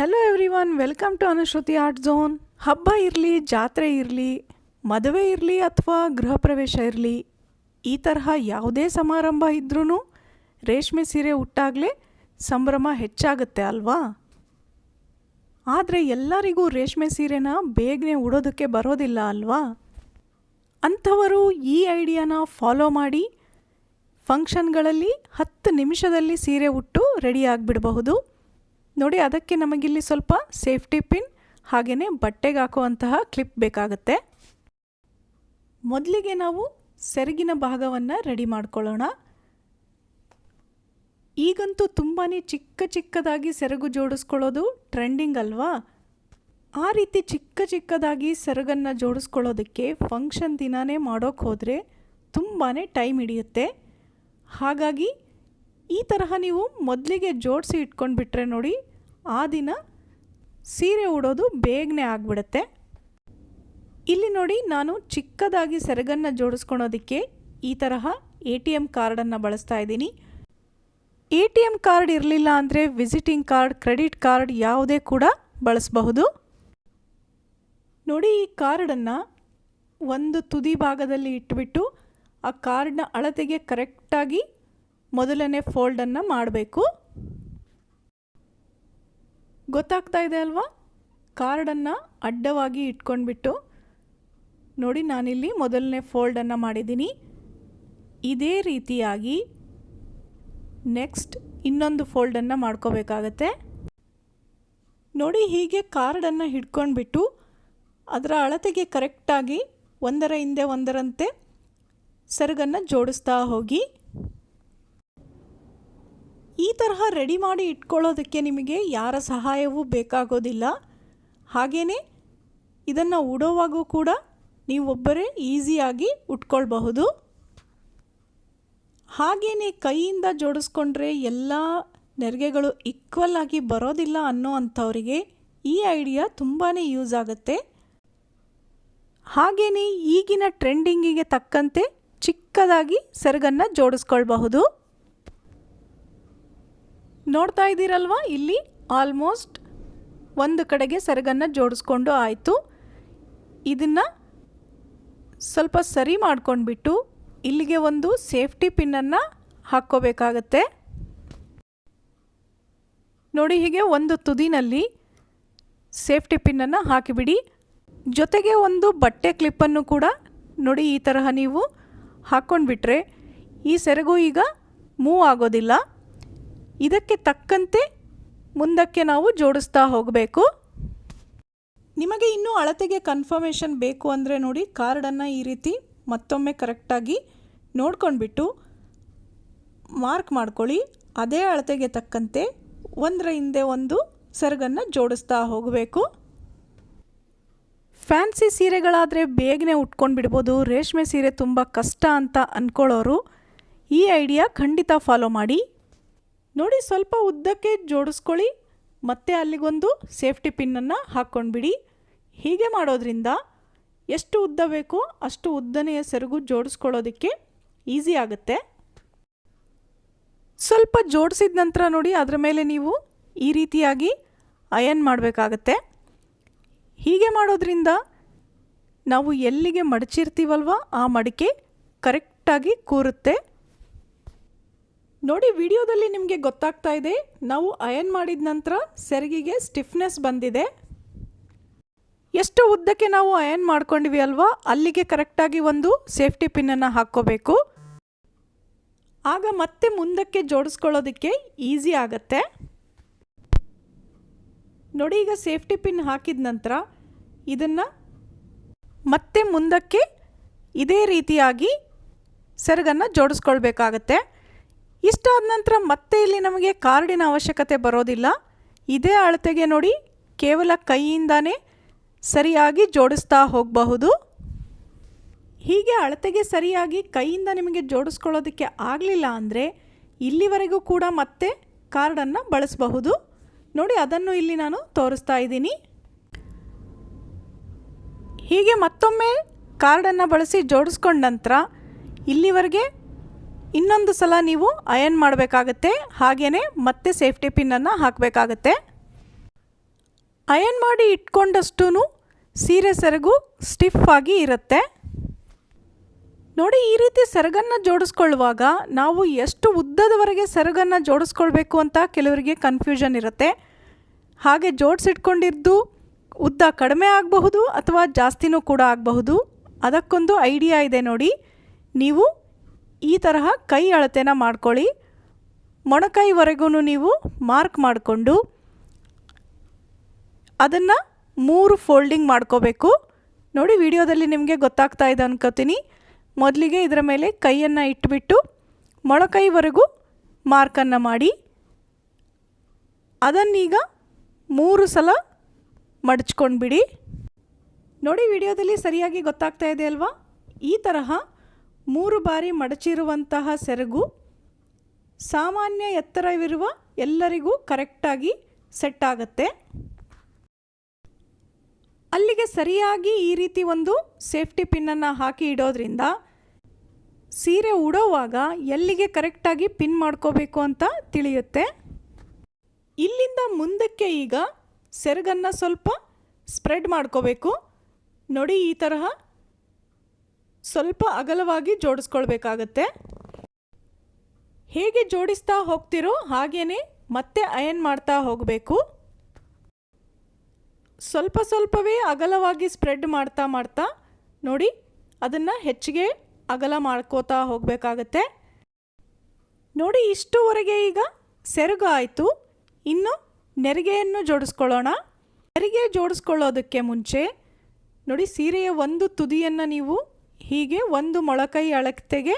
Hello every welcome to Anushruti art zone ಹಬ್ಬ ಇರಲಿ, ಜಾತ್ರೆ ಇರಲಿ, ಮದುವೆ ಇರಲಿ ಅಥವಾ ಗೃಹ ಪ್ರವೇಶ ಇರಲಿ, ಈ ತರಹ ಯಾವುದೇ ಸಮಾರಂಭ ಇದ್ರೂ ರೇಷ್ಮೆ ಸೀರೆ ಉಟ್ಟಾಗಲೇ ಸಂಭ್ರಮ ಹೆಚ್ಚಾಗುತ್ತೆ ಅಲ್ವಾ? ಆದರೆ ಎಲ್ಲರಿಗೂ ರೇಷ್ಮೆ ಸೀರೆನ ಬೇಗನೆ ಉಡೋದಕ್ಕೆ ಬರೋದಿಲ್ಲ ಅಲ್ವಾ? ಅಂಥವರು ಈ ಐಡಿಯಾನ ಫಾಲೋ ಮಾಡಿ ಫಂಕ್ಷನ್ಗಳಲ್ಲಿ ಹತ್ತು ನಿಮಿಷದಲ್ಲಿ ಸೀರೆ ಉಟ್ಟು ರೆಡಿ ಆಗಿಬಿಡಬಹುದು. ನೋಡಿ, ಅದಕ್ಕೆ ನಮಗಿಲ್ಲಿ ಸ್ವಲ್ಪ ಸೇಫ್ಟಿ ಪಿನ್ ಹಾಗೆಯೇ ಬಟ್ಟೆಗೆ ಹಾಕುವಂತಹ ಕ್ಲಿಪ್ ಬೇಕಾಗುತ್ತೆ. ಮೊದಲಿಗೆ ನಾವು ಸೆರಗಿನ ಭಾಗವನ್ನು ರೆಡಿ ಮಾಡ್ಕೊಳ್ಳೋಣ. ಈಗಂತೂ ತುಂಬಾ ಚಿಕ್ಕ ಚಿಕ್ಕದಾಗಿ ಸೆರಗು ಜೋಡಿಸ್ಕೊಳ್ಳೋದು ಟ್ರೆಂಡಿಂಗ್ ಅಲ್ವಾ? ಆ ರೀತಿ ಚಿಕ್ಕ ಚಿಕ್ಕದಾಗಿ ಸೆರಗನ್ನು ಜೋಡಿಸ್ಕೊಳ್ಳೋದಕ್ಕೆ ಫಂಕ್ಷನ್ ದಿನವೇ ಮಾಡೋಕ್ಕೆ ಹೋದರೆ ತುಂಬಾ ಟೈಮ್ ಹಿಡಿಯುತ್ತೆ. ಹಾಗಾಗಿ ಈ ತರಹ ನೀವು ಮೊದಲಿಗೆ ಜೋಡಿಸಿ ಇಟ್ಕೊಂಡ್ಬಿಟ್ರೆ ನೋಡಿ, ಆ ದಿನ ಸೀರೆ ಉಡೋದು ಬೇಗನೆ ಆಗಿಬಿಡುತ್ತೆ. ಇಲ್ಲಿ ನೋಡಿ ನಾನು ಚಿಕ್ಕದಾಗಿ ಸೆರಗನ್ನು ಜೋಡಿಸ್ಕೊಳೋದಕ್ಕೆ ಈ ತರಹ ಎ ಟಿ ಎಂ ಕಾರ್ಡನ್ನು ಬಳಸ್ತಾ ಇದ್ದೀನಿ. ಎ ಟಿ ಎಂ ಕಾರ್ಡ್ ಇರಲಿಲ್ಲ ಅಂದರೆ ವಿಸಿಟಿಂಗ್ ಕಾರ್ಡ್, ಕ್ರೆಡಿಟ್ ಕಾರ್ಡ್ ಯಾವುದೇ ಕೂಡ ಬಳಸಬಹುದು. ನೋಡಿ ಈ ಕಾರ್ಡನ್ನು ಒಂದು ತುದಿ ಭಾಗದಲ್ಲಿ ಇಟ್ಬಿಟ್ಟು ಆ ಕಾರ್ಡ್ನ ಅಳತೆಗೆ ಕರೆಕ್ಟಾಗಿ ಮೊದಲನೇ ಫೋಲ್ಡನ್ನು ಮಾಡಬೇಕು. ಗೊತ್ತಾಗ್ತಾ ಇದೆ ಅಲ್ವಾ? ಕಾರ್ಡನ್ನು ಅಡ್ಡವಾಗಿ ಇಟ್ಕೊಂಡ್ಬಿಟ್ಟು ನೋಡಿ ನಾನಿಲ್ಲಿ ಮೊದಲನೇ ಫೋಲ್ಡನ್ನು ಮಾಡಿದ್ದೀನಿ. ಇದೇ ರೀತಿಯಾಗಿ ನೆಕ್ಸ್ಟ್ ಇನ್ನೊಂದು ಫೋಲ್ಡನ್ನು ಮಾಡ್ಕೋಬೇಕಾಗತ್ತೆ. ನೋಡಿ ಹೀಗೆ ಕಾರ್ಡನ್ನು ಹಿಡ್ಕೊಂಡ್ಬಿಟ್ಟು ಅದರ ಅಳತೆಗೆ ಕರೆಕ್ಟಾಗಿ ಒಂದರ ಹಿಂದೆ ಒಂದರಂತೆ ಸೆರಗನ್ನು ಜೋಡಿಸ್ತಾ ಹೋಗಿ ಈ ತರಹ ರೆಡಿ ಮಾಡಿ ಇಟ್ಕೊಳ್ಳೋದಕ್ಕೆ ನಿಮಗೆ ಯಾರ ಸಹಾಯವೂ ಬೇಕಾಗೋದಿಲ್ಲ. ಹಾಗೆಯೇ ಇದನ್ನು ಉಡೋವಾಗೂ ಕೂಡ ನೀವೊಬ್ಬರೇ ಈಸಿಯಾಗಿ ಉಟ್ಕೊಳ್ಬಹುದು. ಹಾಗೆಯೇ ಕೈಯಿಂದ ಜೋಡಿಸ್ಕೊಂಡ್ರೆ ಎಲ್ಲ ನೆರಿಗೆಗಳು ಈಕ್ವಲ್ ಆಗಿ ಬರೋದಿಲ್ಲ ಅನ್ನೋ ಅಂಥವರಿಗೆ ಈ ಐಡಿಯಾ ತುಂಬಾ ಯೂಸ್ ಆಗುತ್ತೆ. ಹಾಗೆಯೇ ಈಗಿನ ಟ್ರೆಂಡಿಂಗಿಗೆ ತಕ್ಕಂತೆ ಚಿಕ್ಕದಾಗಿ ಸೆರಗನ್ನು ಜೋಡಿಸ್ಕೊಳ್ಬಹುದು. ನೋಡ್ತಾ ಇದ್ದೀರಲ್ವಾ? ಇಲ್ಲಿ ಆಲ್ಮೋಸ್ಟ್ ಒಂದು ಕಡೆಗೆ ಸೆರಗನ್ನು ಜೋಡಿಸ್ಕೊಂಡು ಆಯಿತು. ಇದನ್ನು ಸ್ವಲ್ಪ ಸರಿ ಮಾಡ್ಕೊಂಡ್ಬಿಟ್ಟು ಇಲ್ಲಿಗೆ ಒಂದು ಸೇಫ್ಟಿ ಪಿನ್ನನ್ನು ಹಾಕ್ಕೋಬೇಕಾಗತ್ತೆ. ನೋಡಿ ಹೀಗೆ ಒಂದು ತುದಿನಲ್ಲಿ ಸೇಫ್ಟಿ ಪಿನ್ನನ್ನು ಹಾಕಿಬಿಡಿ. ಜೊತೆಗೆ ಒಂದು ಬಟ್ಟೆ ಕ್ಲಿಪ್ಪನ್ನು ಕೂಡ ನೋಡಿ ಈ ತರಹ ನೀವು ಹಾಕ್ಕೊಂಡ್ಬಿಟ್ರೆ ಈ ಸೆರಗು ಈಗ ಮೂವ್ ಆಗೋದಿಲ್ಲ. ಇದಕ್ಕೆ ತಕ್ಕಂತೆ ಮುಂದಕ್ಕೆ ನಾವು ಜೋಡಿಸ್ತಾ ಹೋಗಬೇಕು. ನಿಮಗೆ ಇನ್ನೂ ಅಳತೆಗೆ ಕನ್ಫರ್ಮೇಷನ್ ಬೇಕು ಅಂದರೆ ನೋಡಿ ಕಾರ್ಡನ್ನು ಈ ರೀತಿ ಮತ್ತೊಮ್ಮೆ ಕರೆಕ್ಟಾಗಿ ನೋಡ್ಕೊಂಡ್ಬಿಟ್ಟು ಮಾರ್ಕ್ ಮಾಡ್ಕೊಳ್ಳಿ. ಅದೇ ಅಳತೆಗೆ ತಕ್ಕಂತೆ ಒಂದರ ಹಿಂದೆ ಒಂದು ಸೆರಗನ್ನು ಜೋಡಿಸ್ತಾ ಹೋಗಬೇಕು. ಫ್ಯಾನ್ಸಿ ಸೀರೆಗಳಾದರೆ ಬೇಗನೆ ಉಟ್ಕೊಂಡು ಬಿಡ್ಬೋದು. ರೇಷ್ಮೆ ಸೀರೆ ತುಂಬ ಕಷ್ಟ ಅಂತ ಅಂದ್ಕೊಳ್ಳೋರು ಈ ಐಡಿಯಾ ಖಂಡಿತ ಫಾಲೋ ಮಾಡಿ. ನೋಡಿ ಸ್ವಲ್ಪ ಉದ್ದಕ್ಕೆ ಜೋಡಿಸ್ಕೊಳ್ಳಿ. ಮತ್ತೆ ಅಲ್ಲಿಗೊಂದು ಸೇಫ್ಟಿ ಪಿನ್ನನ್ನು ಹಾಕ್ಕೊಂಡ್ಬಿಡಿ. ಹೀಗೆ ಮಾಡೋದ್ರಿಂದ ಎಷ್ಟು ಉದ್ದ ಬೇಕೋ ಅಷ್ಟು ಉದ್ದನೆಯ ಸೆರಗು ಜೋಡಿಸ್ಕೊಳ್ಳೋದಕ್ಕೆ ಈಸಿ ಆಗುತ್ತೆ. ಸ್ವಲ್ಪ ಜೋಡಿಸಿದ ನಂತರ ನೋಡಿ ಅದರ ಮೇಲೆ ನೀವು ಈ ರೀತಿಯಾಗಿ ಅಯನ್ ಮಾಡಬೇಕಾಗತ್ತೆ. ಹೀಗೆ ಮಾಡೋದ್ರಿಂದ ನಾವು ಎಲ್ಲಿಗೆ ಮಡಚಿರ್ತೀವಲ್ವ ಆ ಮಡಿಕೆ ಕರೆಕ್ಟಾಗಿ ಕೂರುತ್ತೆ. ನೋಡಿ, ವಿಡಿಯೋದಲ್ಲಿ ನಿಮಗೆ ಗೊತ್ತಾಗ್ತಾ ಇದೆ, ನಾವು ಅಯನ್ ಮಾಡಿದ ನಂತರ ಸೆರಗಿಗೆ ಸ್ಟಿಫ್ನೆಸ್ ಬಂದಿದೆ. ಎಷ್ಟು ಉದ್ದಕ್ಕೆ ನಾವು ಅಯನ್ ಮಾಡ್ಕೊಂಡಿವಿ ಅಲ್ವಾ? ಅಲ್ಲಿಗೆ ಕರೆಕ್ಟಾಗಿ ಒಂದು ಸೇಫ್ಟಿ ಪಿನ್ನನ್ನು ಹಾಕ್ಕೋಬೇಕು. ಆಗ ಮತ್ತೆ ಮುಂದಕ್ಕೆ ಜೋಡಿಸ್ಕೊಳ್ಳೋದಕ್ಕೆ ಈಸಿ ಆಗತ್ತೆ. ನೋಡಿ, ಈಗ ಸೇಫ್ಟಿ ಪಿನ್ ಹಾಕಿದ ನಂತರ ಇದನ್ನು ಮತ್ತೆ ಮುಂದಕ್ಕೆ ಇದೇ ರೀತಿಯಾಗಿ ಸೆರಗನ್ನು ಜೋಡಿಸ್ಕೊಳ್ಬೇಕಾಗತ್ತೆ. ಇಷ್ಟಾದ ನಂತರ ಮತ್ತೆ ಇಲ್ಲಿ ನಮಗೆ ಕಾರ್ಡಿನ ಅವಶ್ಯಕತೆ ಬರೋದಿಲ್ಲ. ಇದೇ ಅಳತೆಗೆ ನೋಡಿ, ಕೇವಲ ಕೈಯಿಂದಾನೇ ಸರಿಯಾಗಿ ಜೋಡಿಸ್ತಾ ಹೋಗಬಹುದು. ಹೀಗೆ ಅಳತೆಗೆ ಸರಿಯಾಗಿ ಕೈಯಿಂದ ನಿಮಗೆ ಜೋಡಿಸ್ಕೊಳ್ಳೋದಕ್ಕೆ ಆಗಲಿಲ್ಲ ಅಂದರೆ ಇಲ್ಲಿವರೆಗೂ ಕೂಡ ಮತ್ತೆ ಕಾರ್ಡನ್ನು ಬಳಸಬಹುದು. ನೋಡಿ, ಅದನ್ನು ಇಲ್ಲಿ ನಾನು ತೋರಿಸ್ತಾ ಇದ್ದೀನಿ. ಹೀಗೆ ಮತ್ತೊಮ್ಮೆ ಕಾರ್ಡನ್ನು ಬಳಸಿ ಜೋಡಿಸ್ಕೊಂಡ ನಂತರ ಇಲ್ಲಿವರೆಗೆ ಇನ್ನೊಂದು ಸಲ ನೀವು ಅಯನ್ ಮಾಡಬೇಕಾಗತ್ತೆ ಹಾಗೆಯೇ ಮತ್ತೆ ಸೇಫ್ಟಿ ಪಿನ್ನನ್ನು ಹಾಕಬೇಕಾಗತ್ತೆ. ಅಯನ್ ಮಾಡಿ ಇಟ್ಕೊಂಡಷ್ಟೂ ಸೀರೆ ಸೆರಗು ಸ್ಟಿಫ್ ಆಗಿ ಇರುತ್ತೆ. ನೋಡಿ, ಈ ರೀತಿ ಸೆರಗನ್ನು ಜೋಡಿಸ್ಕೊಳ್ಳುವಾಗ ನಾವು ಎಷ್ಟು ಉದ್ದದವರೆಗೆ ಸೆರಗನ್ನು ಜೋಡಿಸ್ಕೊಳ್ಬೇಕು ಅಂತ ಕೆಲವರಿಗೆ ಕನ್ಫ್ಯೂಷನ್ ಇರುತ್ತೆ. ಹಾಗೆ ಜೋಡಿಸಿಟ್ಕೊಂಡಿದ್ದು ಉದ್ದ ಕಡಿಮೆ ಆಗಬಹುದು ಅಥವಾ ಜಾಸ್ತಿನೂ ಕೂಡ ಆಗಬಹುದು. ಅದಕ್ಕೊಂದು ಐಡಿಯಾ ಇದೆ ನೋಡಿ. ನೀವು ಈ ತರಹ ಕೈ ಅಳತೆನ ಮಾಡ್ಕೊಳ್ಳಿ. ಮೊಣಕೈವರೆಗೂ ನೀವು ಮಾರ್ಕ್ ಮಾಡಿಕೊಂಡು ಅದನ್ನು ಮೂರು ಫೋಲ್ಡಿಂಗ್ ಮಾಡ್ಕೋಬೇಕು. ನೋಡಿ ವಿಡಿಯೋದಲ್ಲಿ ನಿಮಗೆ ಗೊತ್ತಾಗ್ತಾ ಇದೆ ಅನ್ಕೋತೀನಿ. ಮೊದಲಿಗೆ ಇದರ ಮೇಲೆ ಕೈಯನ್ನು ಇಟ್ಬಿಟ್ಟು ಮೊಳಕೈವರೆಗೂ ಮಾರ್ಕನ್ನು ಮಾಡಿ. ಅದನ್ನೀಗ ಮೂರು ಸಲ ಮಡಚ್ಕೊಂಡ್ಬಿಡಿ. ನೋಡಿ ವಿಡಿಯೋದಲ್ಲಿ ಸರಿಯಾಗಿ ಗೊತ್ತಾಗ್ತಾ ಇದೆ ಅಲ್ವಾ? ಈ ತರಹ ಮೂರು ಬಾರಿ ಮಡಚಿರುವಂತಹ ಸೆರಗು ಸಾಮಾನ್ಯ ಎತ್ತರವಿರುವ ಎಲ್ಲರಿಗೂ ಕರೆಕ್ಟಾಗಿ ಸೆಟ್ ಆಗುತ್ತೆ. ಅಲ್ಲಿಗೆ ಸರಿಯಾಗಿ ಈ ರೀತಿ ಒಂದು ಸೇಫ್ಟಿ ಪಿನ್ನನ್ನು ಹಾಕಿ ಇಡೋದ್ರಿಂದ ಸೀರೆ ಉಡೋವಾಗ ಎಲ್ಲಿಗೆ ಕರೆಕ್ಟಾಗಿ ಪಿನ್ ಮಾಡ್ಕೋಬೇಕು ಅಂತ ತಿಳಿಯುತ್ತೆ. ಇಲ್ಲಿಂದ ಮುಂದಕ್ಕೆ ಈಗ ಸೆರಗನ್ನು ಸ್ವಲ್ಪ ಸ್ಪ್ರೆಡ್ ಮಾಡ್ಕೋಬೇಕು. ನೋಡಿ ಈ ತರಹ ಸ್ವಲ್ಪ ಅಗಲವಾಗಿ ಜೋಡಿಸ್ಕೊಳ್ಬೇಕಾಗತ್ತೆ. ಹೇಗೆ ಜೋಡಿಸ್ತಾ ಹೋಗ್ತಿರೋ ಹಾಗೇ ಮತ್ತೆ ಅಯನ್ ಮಾಡ್ತಾ ಹೋಗಬೇಕು. ಸ್ವಲ್ಪ ಸ್ವಲ್ಪವೇ ಅಗಲವಾಗಿ ಸ್ಪ್ರೆಡ್ ಮಾಡ್ತಾ ಮಾಡ್ತಾ ನೋಡಿ ಅದನ್ನು ಹೆಚ್ಚಿಗೆ ಅಗಲ ಮಾಡ್ಕೋತಾ ಹೋಗಬೇಕಾಗತ್ತೆ. ನೋಡಿ ಇಷ್ಟುವರೆಗೆ ಈಗ ಸೆರಗು ಆಯಿತು. ಇನ್ನು ನೆರಿಗೆಯನ್ನು ಜೋಡಿಸ್ಕೊಳ್ಳೋಣ. ನೆರಿಗೆ ಜೋಡಿಸ್ಕೊಳ್ಳೋದಕ್ಕೆ ಮುಂಚೆ ನೋಡಿ ಸೀರೆಯ ಒಂದು ತುದಿಯನ್ನು ನೀವು ಹೀಗೆ ಒಂದು ಮೊಳಕೈ ಅಳತೆಗೆ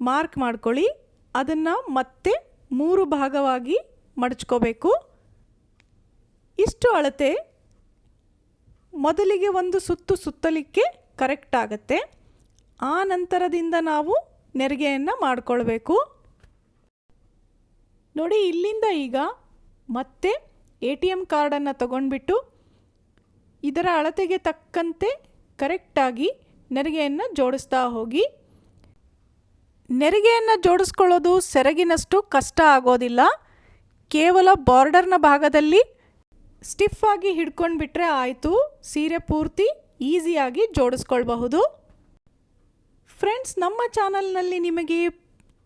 ಮಾರ್ಕ್ ಮಾಡ್ಕೊಳ್ಳಿ. ಅದನ್ನು ಮತ್ತೆ ಮೂರು ಭಾಗವಾಗಿ ಮಡಚ್ಕೋಬೇಕು. ಇಷ್ಟು ಅಳತೆ ಮೊದಲಿಗೆ ಒಂದು ಸುತ್ತು ಸುತ್ತಲಿಕ್ಕೆ ಕರೆಕ್ಟ್ ಆಗುತ್ತೆ. ಆ ನಂತರದಿಂದ ನಾವು ನೆರಿಗೆಯನ್ನು ಮಾಡಿಕೊಳ್ಬೇಕು. ನೋಡಿ, ಇಲ್ಲಿಂದ ಈಗ ಮತ್ತೆ ಎ ಟಿ ಎಂ ಕಾರ್ಡನ್ನು ತಗೊಂಡ್ಬಿಟ್ಟು ಇದರ ಅಳತೆಗೆ ತಕ್ಕಂತೆ ಕರೆಕ್ಟಾಗಿ ನೆರಿಗೆಯನ್ನು ಜೋಡಿಸ್ತಾ ಹೋಗಿ. ನೆರಿಗೆಯನ್ನು ಜೋಡಿಸ್ಕೊಳ್ಳೋದು ಸೆರಗಿನಷ್ಟು ಕಷ್ಟ ಆಗೋದಿಲ್ಲ. ಕೇವಲ ಬಾರ್ಡರ್ನ ಭಾಗದಲ್ಲಿ ಸ್ಟಿಫ್ ಆಗಿ ಹಿಡ್ಕೊಂಡು ಬಿಟ್ಟರೆ ಆಯಿತು. ಸೀರೆ ಪೂರ್ತಿ ಈಸಿಯಾಗಿ ಜೋಡಿಸ್ಕೊಳ್ಬಹುದು. ಫ್ರೆಂಡ್ಸ್, ನಮ್ಮ ಚಾನಲ್ನಲ್ಲಿ ನಿಮಗೆ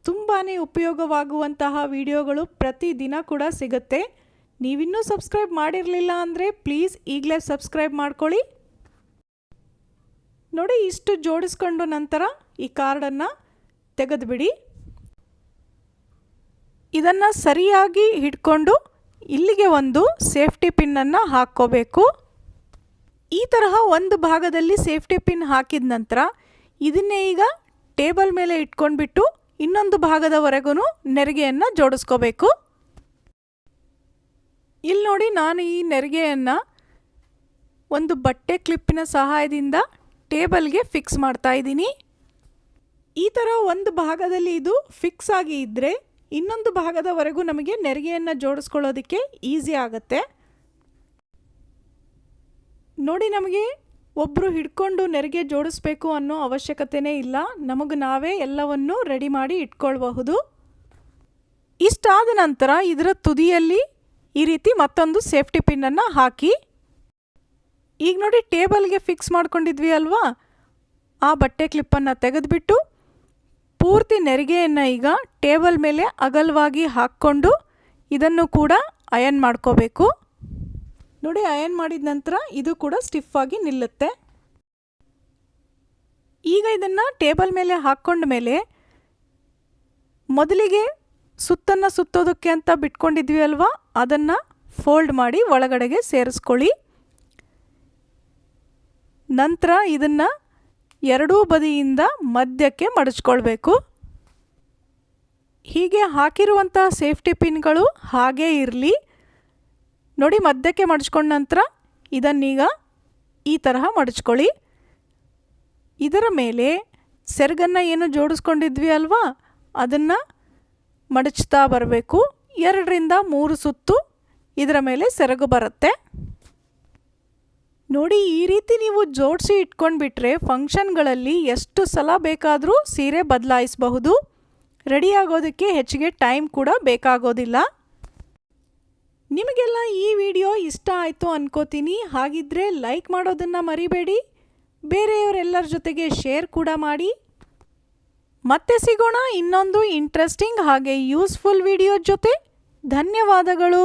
ತುಂಬಾ ಉಪಯೋಗವಾಗುವಂತಹ ವಿಡಿಯೋಗಳು ಪ್ರತಿದಿನ ಕೂಡ ಸಿಗುತ್ತೆ. ನೀವಿನ್ನೂ ಸಬ್ಸ್ಕ್ರೈಬ್ ಮಾಡಿರಲಿಲ್ಲ ಅಂದರೆ ಪ್ಲೀಸ್ ಈಗಲೇ ಸಬ್ಸ್ಕ್ರೈಬ್ ಮಾಡ್ಕೊಳ್ಳಿ. ನೋಡಿ ಇಷ್ಟು ಜೋಡಿಸ್ಕೊಂಡು ನಂತರ ಈ ಕಾರ್ಡನ್ನು ತೆಗೆದುಬಿಡಿ. ಇದನ್ನು ಸರಿಯಾಗಿ ಹಿಡ್ಕೊಂಡು ಇಲ್ಲಿಗೆ ಒಂದು ಸೇಫ್ಟಿ ಪಿನ್ನನ್ನು ಹಾಕ್ಕೋಬೇಕು. ಈ ತರಹ ಒಂದು ಭಾಗದಲ್ಲಿ ಸೇಫ್ಟಿ ಪಿನ್ ಹಾಕಿದ ನಂತರ ಇದನ್ನೇ ಈಗ ಟೇಬಲ್ ಮೇಲೆ ಇಟ್ಕೊಂಡ್ಬಿಟ್ಟು ಇನ್ನೊಂದು ಭಾಗದವರೆಗೂ ನೆರಿಗೆಯನ್ನು ಜೋಡಿಸ್ಕೋಬೇಕು. ಇಲ್ಲಿ ನೋಡಿ ನಾನು ಈ ನೆರಿಗೆಯನ್ನು ಒಂದು ಬಟ್ಟೆ ಕ್ಲಿಪ್ಪಿನ ಸಹಾಯದಿಂದ ಟೇಬಲ್ಗೆ ಫಿಕ್ಸ್ ಮಾಡ್ತಾ ಇದ್ದೀನಿ. ಈ ಥರ ಒಂದು ಭಾಗದಲ್ಲಿ ಇದು ಫಿಕ್ಸ್ ಆಗಿ ಇದ್ದರೆ ಇನ್ನೊಂದು ಭಾಗದವರೆಗೂ ನಮಗೆ ನೆರಿಗೆಯನ್ನು ಜೋಡಿಸ್ಕೊಳ್ಳೋದಕ್ಕೆ ಈಸಿ ಆಗುತ್ತೆ. ನೋಡಿ ನಮಗೆ ಒಬ್ಬರು ಹಿಡ್ಕೊಂಡು ನೆರಿಗೆ ಜೋಡಿಸ್ಬೇಕು ಅನ್ನೋ ಅವಶ್ಯಕತೆನೇ ಇಲ್ಲ. ನಮಗೆ ನಾವೇ ಎಲ್ಲವನ್ನು ರೆಡಿ ಮಾಡಿ ಇಟ್ಕೊಳ್ಬಹುದು. ಇಷ್ಟಾದ ನಂತರ ಇದರ ತುದಿಯಲ್ಲಿ ಈ ರೀತಿ ಮತ್ತೊಂದು ಸೇಫ್ಟಿ ಪಿನ್ನನ್ನು ಹಾಕಿ ಈಗ ನೋಡಿ ಟೇಬಲ್ಗೆ ಫಿಕ್ಸ್ ಮಾಡ್ಕೊಂಡಿದ್ವಿ ಅಲ್ವಾ? ಆ ಬಟ್ಟೆ ಕ್ಲಿಪ್ಪನ್ನು ತೆಗೆದುಬಿಟ್ಟು ಪೂರ್ತಿ ನೆರಿಗೆಯನ್ನು ಈಗ ಟೇಬಲ್ ಮೇಲೆ ಅಗಲವಾಗಿ ಹಾಕ್ಕೊಂಡು ಇದನ್ನು ಕೂಡ ಅಯನ್ ಮಾಡ್ಕೋಬೇಕು. ನೋಡಿ, ಅಯನ್ ಮಾಡಿದ ನಂತರ ಇದು ಕೂಡ ಸ್ಟಿಫ್ ಆಗಿ ನಿಲ್ಲುತ್ತೆ. ಈಗ ಇದನ್ನು ಟೇಬಲ್ ಮೇಲೆ ಹಾಕ್ಕೊಂಡ ಮೇಲೆ ಮೊದಲಿಗೆ ಸುತ್ತನ್ನು ಸುತ್ತೋದಕ್ಕೆ ಅಂತ ಬಿಟ್ಕೊಂಡಿದ್ವಿ ಅಲ್ವಾ? ಅದನ್ನು ಫೋಲ್ಡ್ ಮಾಡಿ ಒಳಗಡೆಗೆ ಸೇರಿಸ್ಕೊಳ್ಳಿ. ನಂತರ ಇದನ್ನು ಎರಡೂ ಬದಿಯಿಂದ ಮಧ್ಯಕ್ಕೆ ಮಡಚ್ಕೊಳ್ಬೇಕು. ಹೀಗೆ ಹಾಕಿರುವಂಥ ಸೇಫ್ಟಿ ಪಿನ್ಗಳು ಹಾಗೇ ಇರಲಿ. ನೋಡಿ, ಮಧ್ಯಕ್ಕೆ ಮಡಚ್ಕೊಂಡ ನಂತರ ಇದನ್ನೀಗ ಈ ತರಹ ಮಡಚ್ಕೊಳ್ಳಿ. ಇದರ ಮೇಲೆ ಸೆರಗನ್ನು ಏನು ಜೋಡಿಸ್ಕೊಂಡಿದ್ವಿ ಅಲ್ವಾ? ಅದನ್ನು ಮಡಚ್ತಾ ಬರಬೇಕು. ಎರಡರಿಂದ ಮೂರು ಸುತ್ತು ಇದರ ಮೇಲೆ ಸೆರಗು ಬರುತ್ತೆ. ನೋಡಿ, ಈ ರೀತಿ ನೀವು ಜೋಡಿಸಿ ಇಟ್ಕೊಂಡ್ಬಿಟ್ರೆ ಫಂಕ್ಷನ್ಗಳಲ್ಲಿ ಎಷ್ಟು ಸಲ ಬೇಕಾದರೂ ಸೀರೆ ಬದಲಾಯಿಸಬಹುದು. ರೆಡಿ ಆಗೋದಕ್ಕೆ ಹೆಚ್ಚಿಗೆ ಟೈಮ್ ಕೂಡ ಬೇಕಾಗೋದಿಲ್ಲ. ನಿಮಗೆಲ್ಲ ಈ ವಿಡಿಯೋ ಇಷ್ಟ ಆಯಿತು ಅನ್ಕೋತೀನಿ. ಹಾಗಿದ್ರೆ ಲೈಕ್ ಮಾಡೋದನ್ನು ಮರಿಬೇಡಿ. ಬೇರೆಯವರೆಲ್ಲರ ಜೊತೆಗೆ ಶೇರ್ ಕೂಡ ಮಾಡಿ. ಮತ್ತೆ ಸಿಗೋಣ ಇನ್ನೊಂದು ಇಂಟ್ರೆಸ್ಟಿಂಗ್ ಹಾಗೆ ಯೂಸ್ಫುಲ್ ವಿಡಿಯೋ ಜೊತೆ. ಧನ್ಯವಾದಗಳು.